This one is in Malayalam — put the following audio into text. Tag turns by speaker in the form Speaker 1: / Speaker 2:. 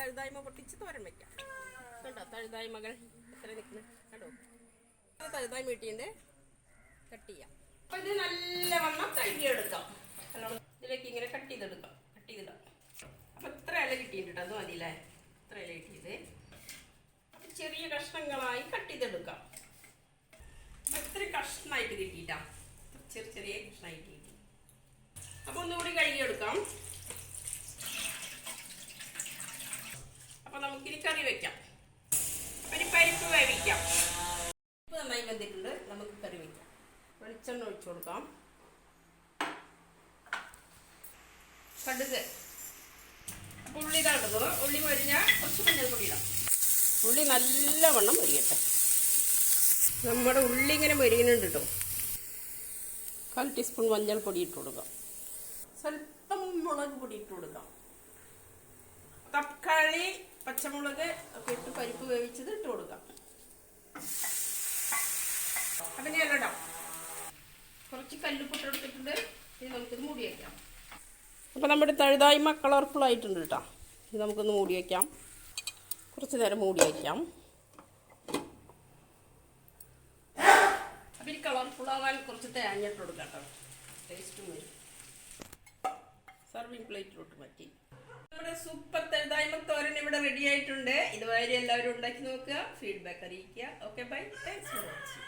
Speaker 1: തഴുതായ്മ പൊട്ടിച്ച് തോരൻ വെക്കാം. കണ്ടോ? തഴുതായ്മകൾ എത്ര നിൽക്കുന്നത് ഇത് തഴുതായ്മ കിട്ടിയതിന്റെ കട്ട് ചെയ്യാം. അപ്പൊ ഇത് നല്ലവണ്ണം കഴുകിയെടുക്കാം. എടുക്കാം ഇതിലേക്ക് ഇങ്ങനെ കട്ട് ചെയ്തെടുക്കാം. കട്ട് ചെയ്തിടാം. അപ്പൊ ഇത്ര ഇല കിട്ടിയിട്ടുണ്ട്. അത് മതിയില്ലേ? ഇത്ര ഇല കിട്ടിയത്. അപ്പൊ ചെറിയ കഷ്ണങ്ങളായി കട്ട് ചെയ്തെടുക്കാം. അപ്പൊ ഇത്ര കഷ്ണമായിട്ട് കിട്ടിയിട്ടാ. ചെറിയ ചെറിയ കഷ്ണമായിട്ട് കിട്ടി അപ്പൊ ഒന്നുകൂടി കഴുകിയെടുക്കാം നമുക്കിനി കറി വെക്കാം. ഒരു പരിപ്പ് വേവിക്കാം. പരിപ്പ് നന്നായി വെന്തിട്ടുണ്ട്. നമുക്ക് കറി വെക്കാം. വെളിച്ചെണ്ണ ഒഴിച്ചു കൊടുക്കാം. കടുക്. ഉള്ളി ഇതാക്കുന്നത് ഉള്ളി മരിഞ്ഞാൽ കുറച്ച് മഞ്ഞൾപ്പൊടി ഇടാം. ഉള്ളി നല്ല വണ്ണം മരിയട്ടെ. നമ്മുടെ ഉള്ളി ഇങ്ങനെ മരിയുന്നുണ്ട് കേട്ടോ. കാൽ ടീസ്പൂൺ മഞ്ഞൾപ്പൊടി ഇട്ട് കൊടുക്കാം. സ്വല്പം മുളക് പൊടി ഇട്ട് കൊടുക്കാം. തക്കാളി പച്ചമുളക് ഒക്കെ ഇട്ട് പരിപ്പ് വേവിച്ചത് ഇട്ട് കൊടുക്കാം. അപ്പം ഞാൻ ഇടാം കുറച്ച് കല്ലുപ്പിട്ട് എടുത്തിട്ടുണ്ട് ഇനി നമുക്കിത് മൂടി വയ്ക്കാം അപ്പോൾ നമ്മുടെ തഴുതായ്മ കളർഫുൾ ആയിട്ടുണ്ട് കേട്ടോ ഇത് നമുക്കൊന്ന് മൂടി വയ്ക്കാം കുറച്ച് നേരം മൂടി വയ്ക്കാം അപ്പം ഇനി കളർഫുൾ ആവാൻ കുറച്ച് തേങ്ങ ഇട്ട് കൊടുക്കാം കേട്ടോ സർവിങ് പ്ലേറ്റിലോട്ട് മാറ്റി. നമ്മുടെ സൂപ്പർ തഴുതായ്മ തോരൻ ഇവിടെ റെഡി ആയിട്ടുണ്ട്. ഇതുവരെ എല്ലാവരും ഉണ്ടാക്കി നോക്കുക. ഫീഡ്ബാക്ക് അറിയിക്കുക. Okay bye thanks for watching